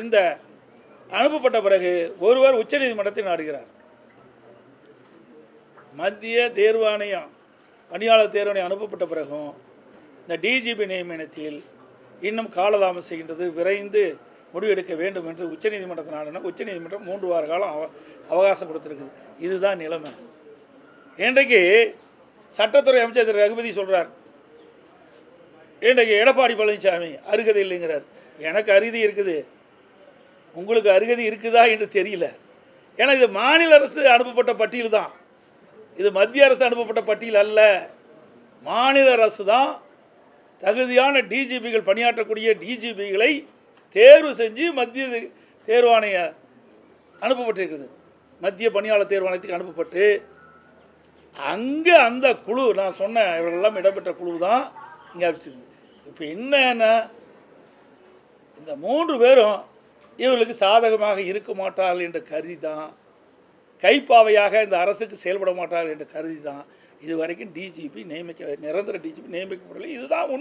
இந்த அனுப்பப்பட்ட பிறகு ஒருவர் உச்சநீதிமன்றத்தை நாடுகிறார். மத்திய தேர்வாணையம் பணியாளர் தேர்வாணையம் அனுப்பப்பட்ட பிறகும் இந்த டிஜிபி நியமனத்தில் இன்னும் காலதாமம் செய்கின்றது விரைந்து முடிவெடுக்க வேண்டும் என்று உச்சநீதிமன்றத்தை நாடுனா உச்சநீதிமன்றம் மூன்று வார காலம் அவ அவகாசம் கொடுத்துருக்குது. இதுதான் நிலைமை. இன்றைக்கு சட்டத்துறை அமைச்சர் திரு. ரகுபதி சொல்கிறார் இன்றைக்கு எடப்பாடி பழனிசாமி அருகதை இல்லைங்கிறார் எனக்கு அருதி இருக்குது. உங்களுக்கு அருகதி இருக்குதா என்று தெரியல. ஏன்னா இது மாநில அரசு அனுப்பப்பட்ட பட்டியல் தான். இது மத்திய அரசு அனுப்பப்பட்ட பட்டியல் அல்ல. மாநில அரசு தான் தகுதியான டிஜிபிகள் பணியாற்றக்கூடிய டிஜிபிகளை தேர்வு செஞ்சு மத்திய தேர்வாணைய அனுப்பப்பட்டிருக்குது. மத்திய பணியாளர் தேர்வாணையத்துக்கு அனுப்பப்பட்டு அங்கே அந்த குழு நான் சொன்ன இவர்களெல்லாம் இடம்பெற்ற குழு தான் இங்கே அமைச்சிருக்குது. இப்போ என்னன்னா இந்த மூன்று பேரும் இவர்களுக்கு சாதகமாக இருக்க மாட்டார்கள் என்று கருதி தான் கைப்பாவையாக இந்த அரசுக்கு செயல்பட மாட்டார்கள் என்று கருதி தான் இது வரைக்கும் டிஜிபி நியமிக்க நிரந்தர டிஜிபி நியமிக்கப்படவில்லை. இதுதான் உண்மை.